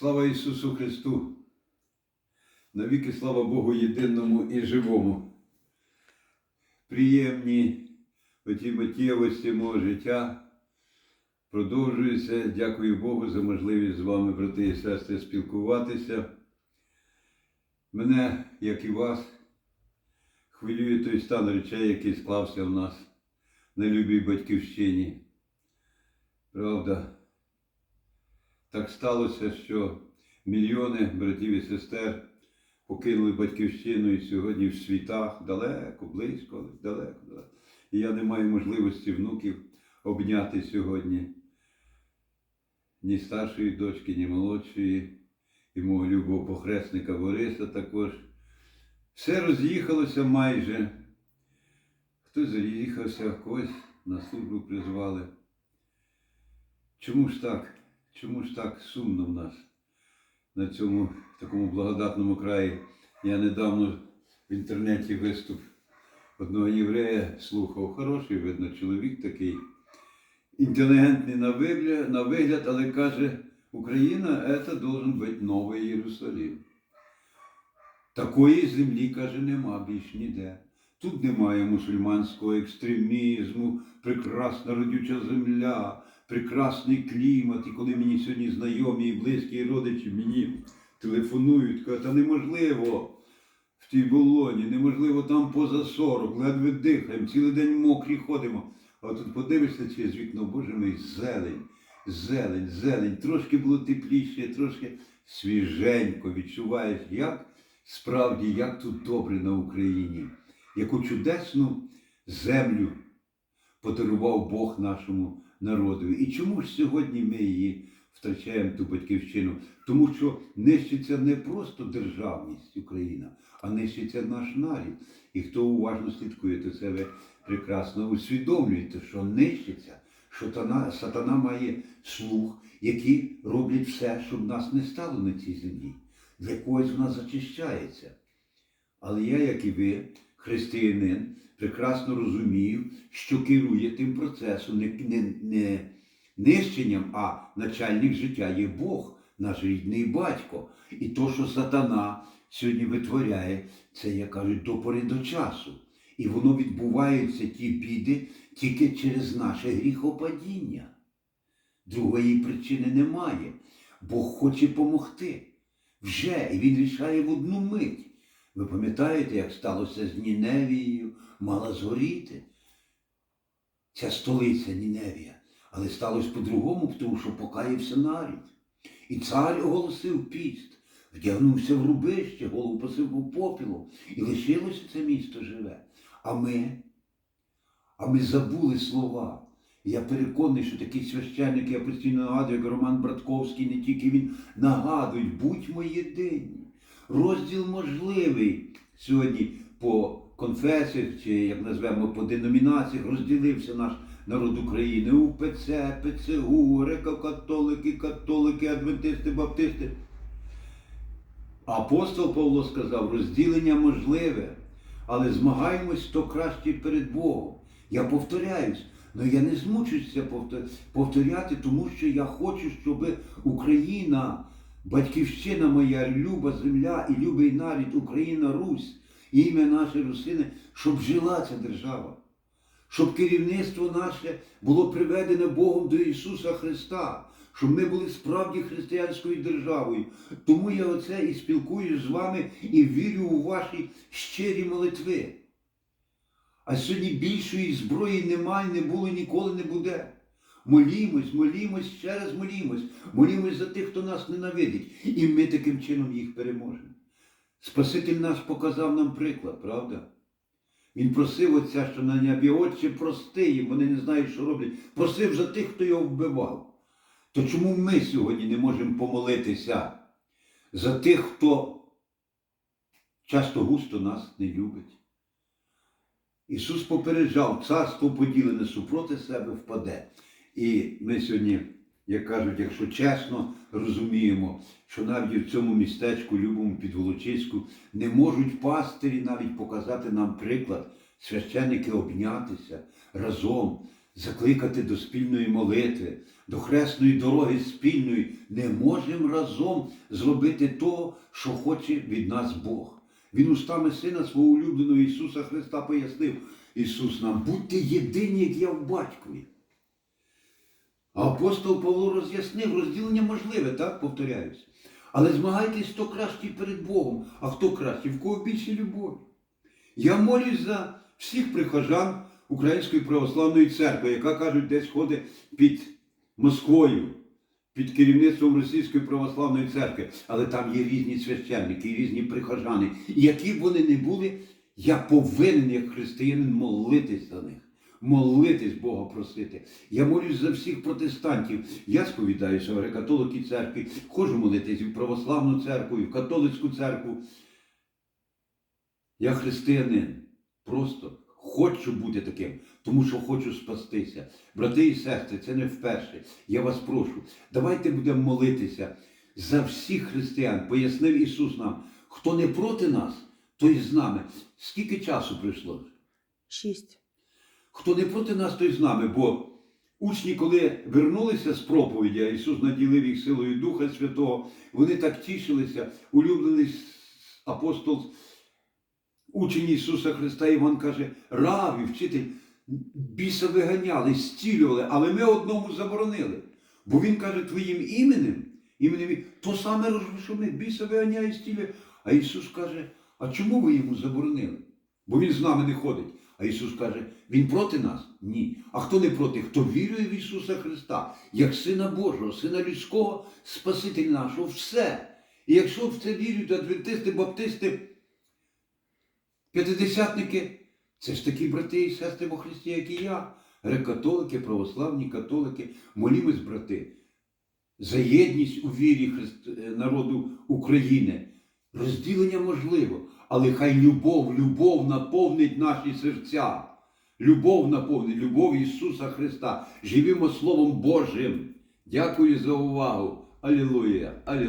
Слава Ісусу Христу! Навіки слава Богу єдиному і живому. Приємні оті миттєвості мого життя продовжуються. Дякую Богу за можливість з вами, брати і сестри, спілкуватися. Мене, як і вас, хвилює той стан речей, який склався в нас на любій батьківщині. Правда, так сталося, що мільйони братів і сестер покинули батьківщину і сьогодні в світах далеко, близько, далеко, далеко. І я не маю можливості внуків обняти сьогодні ні старшої дочки, ні молодшої, і мого любого похресника Бориса також. Все роз'їхалося майже. Хтось роз'їхався, когось на службу призвали. Чому ж так? Чому ж так сумно в нас на цьому такому благодатному краї? Я недавно в інтернеті виступ одного єврея слухав. Хороший, видно, чоловік такий, інтелігентний на вигляд, на вигляд але каже, Україна це должен бути новий Єрусалим. Такої землі, каже, нема більш ніде. Тут немає мусульманського екстремізму, прекрасна родюча земля, прекрасний клімат. І коли мені сьогодні знайомі і близькі і родичі мені телефонують, кажуть, та неможливо в тій болоні, неможливо там поза 40, ледве дихаємо, цілий день мокрі ходимо. А тут подивишся через вікно, боже мій, зелень, зелень, зелень. Трошки було тепліше, трошки свіженько відчуваєш, як справді, як тут добре на Україні, яку чудесну землю подарував Бог нашому народу. І чому ж сьогодні ми її втрачаємо ту батьківщину? Тому що нищиться не просто державність Україна, а нищиться наш нарід. І хто уважно слідкує, то це ви прекрасно усвідомлюєте, що нищиться, що сатана, сатана має слух, які роблять все, щоб нас не стало на цій землі. Для когось вона зачищається. Але я, як і ви, християнин, прекрасно розумію, що керує тим процесом не, не, не нищенням, а начальник життя є Бог, наш рідний батько. І то, що сатана сьогодні витворяє, це, як кажуть, до пори до часу. І воно відбувається ті біди тільки через наше гріхопадіння. Другої причини немає. Бог хоче помогти. Вже, і він рішає в одну мить. Ви пам'ятаєте, як сталося з Ніневією, мала згоріти? Ця столиця Ніневія. Але сталося по-другому, тому що покаявся нарід. І цар оголосив піст, вдягнувся в рубище, голову посипав попілом, і лишилося це місто живе. А ми, а ми забули слова. Я переконаний, що такі священники, я постійно нагадую, як Роман Братковський, не тільки він нагадують, будьмо єдині. Розділ можливий сьогодні по конфесіях, чи як назвемо по деномінаціях, розділився наш народ України. УПЦ, ПЦУ, греко-католики, католики, адвентисти, баптисти. Апостол Павло сказав, розділення можливе, але змагаємось, хто кращий перед Богом. Я повторяюсь, але я не змучуся повторяти, тому що я хочу, щоб Україна, батьківщина моя, люба земля і любий нарід, Україна, Русь, ім'я наше Русини, щоб жила ця держава. Щоб керівництво наше було приведене Богом до Ісуса Христа, щоб ми були справді християнською державою. Тому я оце і спілкуюсь з вами і вірю у ваші щирі молитви. А сьогодні більшої зброї немає, не було, ніколи не буде. Молімось, молімось, ще раз молімось, молімось за тих, хто нас ненавидить. І ми таким чином їх переможемо. Спаситель наш показав нам приклад, правда? Він просив Отця, що на небі, Отче, прости їм, вони не знають, що роблять. Просив за тих, хто його вбивав. То чому ми сьогодні не можемо помолитися за тих, хто часто густо нас не любить? Ісус попереджав, царство поділене супроти себе впаде. І ми сьогодні, як кажуть, якщо чесно розуміємо, що навіть в цьому містечку, любому підволочиську, не можуть пастирі навіть показати нам приклад, священники обнятися разом, закликати до спільної молитви, до хресної дороги спільної, не можемо разом зробити того, що хоче від нас Бог. Він устами Сина свого улюбленого Ісуса Христа пояснив Ісус нам, будьте єдині, як я в батькові. Апостол Павло роз'яснив, розділення можливе, так повторяюсь. Але змагайтесь, хто кращий перед Богом, а хто кращий, в кого більше любові. Я молюсь за всіх прихожан Української православної церкви, яка кажуть, десь ходить під Москвою, під керівництвом Російської православної церкви. Але там є різні священники, різні прихожани. І які б вони не були, я повинен, як християнин, молитись за них. Молитись Бога просити. Я молюсь за всіх протестантів. Я сповідаюся в греко-католицькій церкві, ходжу молитись і в православну церкву, і в католицьку церкву. Я християнин. Просто хочу бути таким, тому що хочу спастися. Брати і сестри, це не вперше. Я вас прошу, давайте будемо молитися за всіх християн. Пояснив Ісус нам, хто не проти нас, той з нами. Скільки часу пройшло? Шість. Хто не проти нас, той з нами, бо учні, коли вернулися з проповіді, а Ісус наділив їх силою Духа Святого, вони так тішилися, улюблений апостол, учень Ісуса Христа Іван каже, раві, вчитель, біса виганяли, стілювали, але ми одному заборонили. Бо він каже, твоїм іменем, іменем, то саме, що ми, біса виганяє, стілює. А Ісус каже, а чому ви йому заборонили? Бо він з нами не ходить. А Ісус каже, Він проти нас? Ні. А хто не проти? Хто вірує в Ісуса Христа, як Сина Божого, Сина людського, Спасителя нашого, все. І якщо в це вірують адвентисти, баптисти, п'ятидесятники, це ж такі брати і сестри во Христі, як і я, греко-католики, православні католики, молімось, брати, за єдність у вірі е, народу України. Розділення можливо, але хай любов, любов наповнить наші серця. Любов наповнить, любов Ісуса Христа. Живімо Словом Божим. Дякую за увагу. Алілуя.